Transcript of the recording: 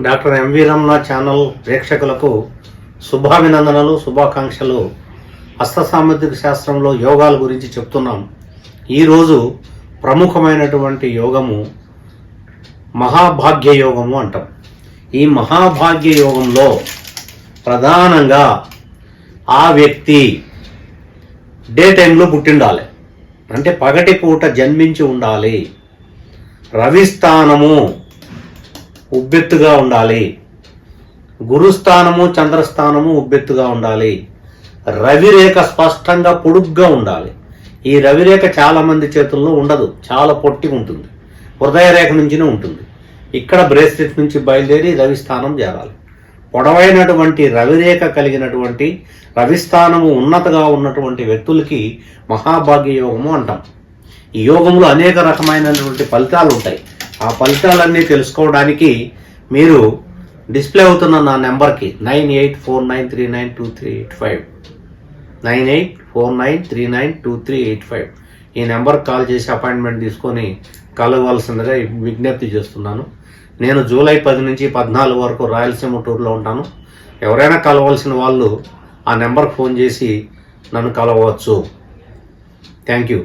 Doctor MV Ramana channel ప్రేక్షకులకు శుభాభినందనలు శుభాకాంక్షలు. హస్త సామర్థిక శాస్త్రంలో యోగాల గురించి చెప్తున్నాం. ఈరోజు ప్రముఖమైనటువంటి యోగము మహాభాగ్య యోగము అంటాం. ఈ మహాభాగ్య యోగంలో ప్రధానంగా ఆ వ్యక్తి డే టైంలో పుట్టిండాలి. అంటే పగటి పూట జన్మించి ఉండాలి. రవిస్థానము ఉబ్బెత్తుగా ఉండాలి. గురుస్థానము చంద్రస్థానము ఉబ్బెత్తుగా ఉండాలి. రవిరేఖ స్పష్టంగా పొడుగ్గా ఉండాలి. ఈ రవిరేఖ చాలామంది చేతుల్లో ఉండదు. చాలా పొట్టి ఉంటుంది. హృదయ రేఖ నుంచినే ఉంటుంది. ఇక్కడ బ్రేస్లెట్ నుంచి బయలుదేరి రవిస్థానం చేరాలి. పొడవైనటువంటి రవిరేఖ కలిగినటువంటి రవిస్థానము ఉన్నతగా ఉన్నటువంటి వ్యక్తులకి మహాభాగ్య యోగము అంటాం. ఈ యోగంలో అనేక రకమైనటువంటి ఫలితాలు ఉంటాయి ఆ ఫలితాలన్నీ తెలుసుకోవడానికి మీరు డిస్ప్లే అవుతున్న నా నెంబర్కి nine eight four nine three nine two three eight five. Nine eight four nine three nine two three eight five. ఈ నెంబర్కి కాల్ చేసి అపాయింట్మెంట్ తీసుకొని కలవలసిందిగా విజ్ఞప్తి చేస్తున్నాను. నేను జూలై పది నుంచి పద్నాలుగు వరకు రాయలసీమ టూర్లో ఉంటాను. ఎవరైనా కలవాల్సిన వాళ్ళు ఆ నెంబర్కి ఫోన్ చేసి నన్ను కలవచ్చు. Thank you.